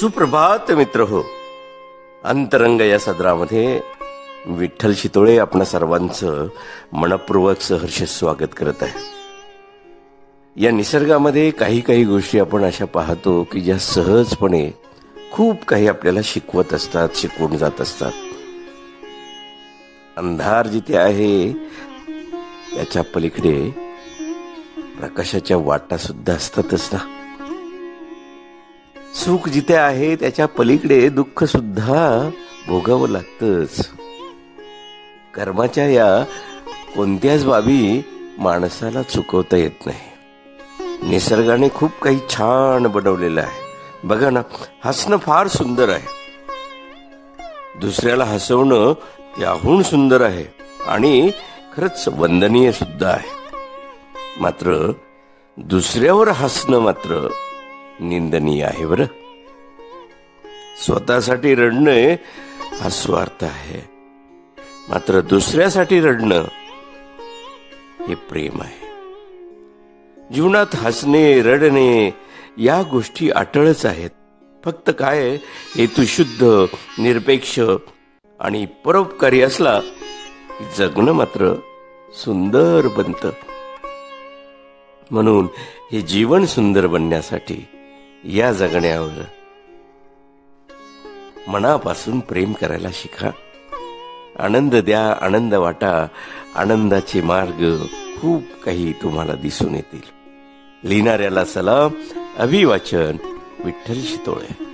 सुप्रभात मित्र हो. अंतरंग या सदरामध्ये विठ्ठल शितोळे आपणा सर्वांचं मनपूर्वक सहर्ष स्वागत करत आहे. या निसर्गामध्ये काही काही गोष्टी आपण अशा पाहतो की ज्या सहजपणे खूप काही आपल्याला शिकवत असतात शिकवून जात असतात. अंधार जिथे आहे त्याच्या पलीकडे प्रकाशाच्या वाटा सुद्धा असतातच ना. सुख जिथे आहे त्याच्या पलीकडे दुःख सुद्धा भोगावं लागतच. कर्माच्या या कोणत्याच बाबी माणसाला चुकवता येत नाही. निसर्गाने खूप काही छान बनवलेलं आहे. बघा ना हसणं फार सुंदर आहे. दुसऱ्याला हसवणं त्याहून सुंदर आहे आणि खरंच वंदनीय सुद्धा आहे. मात्र दुसऱ्यावर हसणं मात्र निंदनीय आहे बर. स्वतःसाठी रडणे हा स्वार्थ आहे. मात्र दुसऱ्यासाठी रडणं हे प्रेम आहे. जीवनात हसणे रडणे या गोष्टी अटळच आहेत. फक्त काय हेतू शुद्ध निरपेक्ष आणि परोपकारी असला जगणं मात्र सुंदर बनतं. म्हणून हे जीवन सुंदर बनण्यासाठी या जगण्यावर. मनापासून प्रेम करायला शिका. आनंद द्या आनंद वाटा. आनंदाचे मार्ग खूप काही तुम्हाला दिसून येतील. लिहिणाऱ्याला सलाम अभिवाचन विठ्ठल शितोळे.